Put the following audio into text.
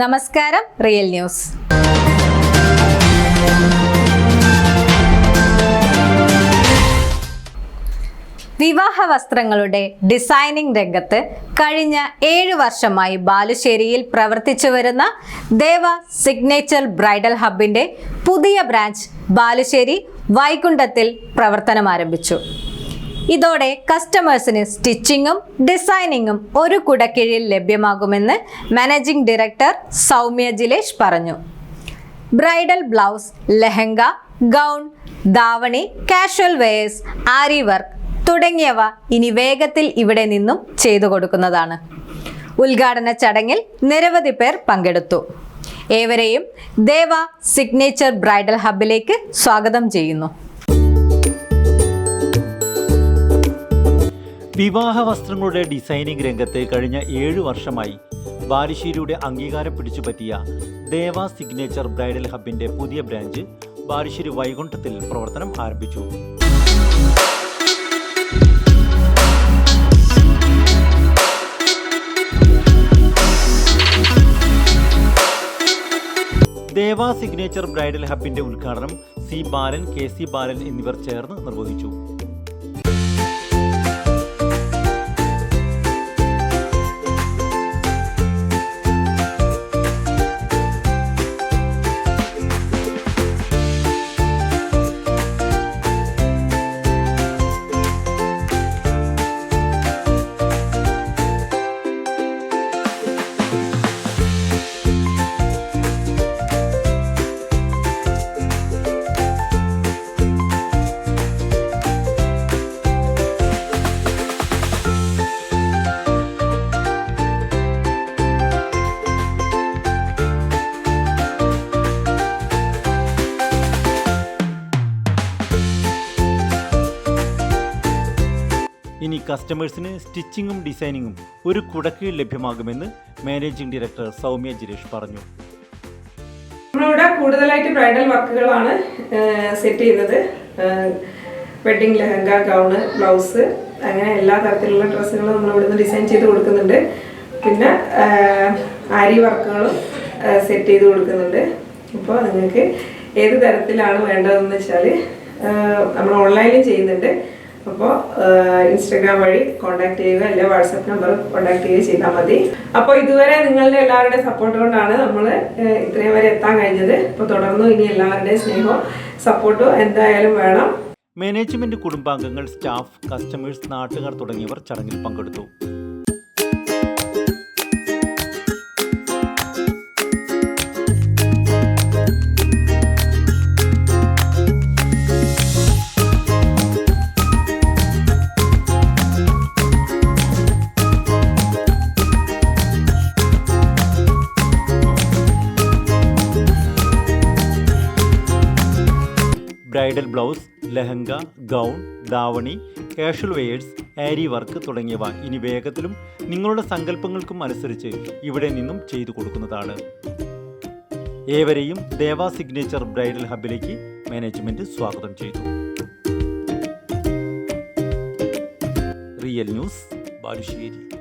നമസ്കാരം real news. വിവാഹ വസ്ത്രങ്ങളുടെ ഡിസൈനിംഗ് രംഗത്ത് കഴിഞ്ഞ ഏഴ് വർഷമായി ബാലുശ്ശേരിയിൽ പ്രവർത്തിച്ചു വരുന്ന ദേവ സിഗ്നേച്ചർ ബ്രൈഡൽ ഹബിന്റെ പുതിയ ബ്രാഞ്ച് ബാലുശ്ശേരി വൈകുണ്ഠത്തിൽ പ്രവർത്തനം ആരംഭിച്ചു ഇതോടെ കസ്റ്റമേഴ്സിന് സ്റ്റിച്ചിങ്ങും ഡിസൈനിങ്ങും ഒരു കുടക്കീഴിൽ ലഭ്യമാകുമെന്ന് മാനേജിംഗ് ഡയറക്ടർ സൗമ്യ ജിലേഷ് പറഞ്ഞു. Bridal blouse lehenga gown davani casual wears aari work തുടങ്ങിയവ ഇനി വേഗത്തിൽ ഇവിടെ നിന്നും ചെയ്തു കൊടുക്കുന്നതാണ്. ഉദ്ഘാടന ചടങ്ങിൽ നിരവധി പേർ പങ്കെടുത്തു. ഏവരെയും ദേവ സിഗ്നേച്ചർ ബ്രൈഡൽ ഹബ്ബിലേക്ക് സ്വാഗതം ചെയ്യുന്നു. വിവാഹ വസ്ത്രങ്ങളുടെ ഡിസൈനിംഗ് രംഗത്ത് കഴിഞ്ഞ ഏഴു വർഷമായി ബാലുശ്ശേരിയുടെ അംഗീകാരം പിടിച്ചുപറ്റിയ ദേവ സിഗ്നേച്ചർ ബ്രൈഡൽ ഹബിന്റെ പുതിയ ബ്രാഞ്ച് ബാലുശ്ശേരി വൈകുണ്ഠത്തിൽ പ്രവർത്തനം ആരംഭിച്ചു. ദേവ സിഗ്നേച്ചർ ബ്രൈഡൽ ഹബിന്റെ ഉദ്ഘാടനം C Balan K C Balan എന്നിവർ ചേർന്ന് നിർവഹിച്ചു. ഇനി കസ്റ്റമേഴ്സിന് സ്റ്റിച്ചിങ്ങും ഡിസൈനിങ്ങും ഒരു കുടക്കീഴിൽ ലഭ്യമാകുമെന്ന് മാനേജിംഗ് ഡയറക്ടർ സൗമ്യ ജിരേഷ് പറഞ്ഞു. നമ്മളിവിടെ കൂടുതലായിട്ട് ബ്രൈഡൽ വർക്കുകളാണ് സെറ്റ് ചെയ്യുന്നത്. വെഡിങ് ലെഹങ്ക ഗൗണ് ബ്ലൗസ് അങ്ങനെ എല്ലാ തരത്തിലുള്ള ഡ്രസ്സുകളും നമ്മൾ ഇവിടുന്ന് ഡിസൈൻ ചെയ്ത് കൊടുക്കുന്നുണ്ട്. പിന്നെ ആരി വർക്കുകളും സെറ്റ് ചെയ്ത് കൊടുക്കുന്നുണ്ട്. അപ്പോൾ നിങ്ങൾക്ക് ഏത് തരത്തിലാണ് വേണ്ടതെന്ന് വെച്ചാൽ നമ്മൾ ഓൺലൈനിൽ ചെയ്യുന്നുണ്ട്. അപ്പോൾ ഇൻസ്റ്റഗ്രാം വഴി കോൺടാക്ട് ചെയ്യുക അല്ലെങ്കിൽ വാട്സപ്പ് നമ്പർ കോൺടാക്ട് ചെയ്യുക ചെയ്താൽ മതി. അപ്പോൾ ഇതുവരെ നിങ്ങളുടെ എല്ലാവരുടെയും സപ്പോർട്ട് കൊണ്ടാണ് നമ്മൾ ഇത്രയും വരെ എത്താൻ കഴിഞ്ഞത്. അപ്പോൾ തുടർന്നും ഇനി എല്ലാവരുടെയും സ്നേഹവും സപ്പോർട്ടും എന്തായാലും വേണം. മാനേജ്മെന്റ് കുടുംബാംഗങ്ങൾ സ്റ്റാഫ് കസ്റ്റമേഴ്സ് നാട്ടുകാർ തുടങ്ങിയവർ ചടങ്ങിൽ പങ്കെടുത്തു. Bridal blouse lehenga gown davani casual wears aari work തുടങ്ങിയവ ഇനി വേഗത്തിലും നിങ്ങളുടെ സങ്കല്പങ്ങൾക്കും അനുസരിച്ച് ഇവിടെ നിന്നും ചെയ്തു കൊടുക്കുന്നതാണ്. ഏവരെയും ദേവ സിഗ്നേച്ചർ ബ്രൈഡൽ ഹബിലേക്ക് മാനേജ്മെന്റ് സ്വാഗതം ചെയ്തു. Real news Balussery.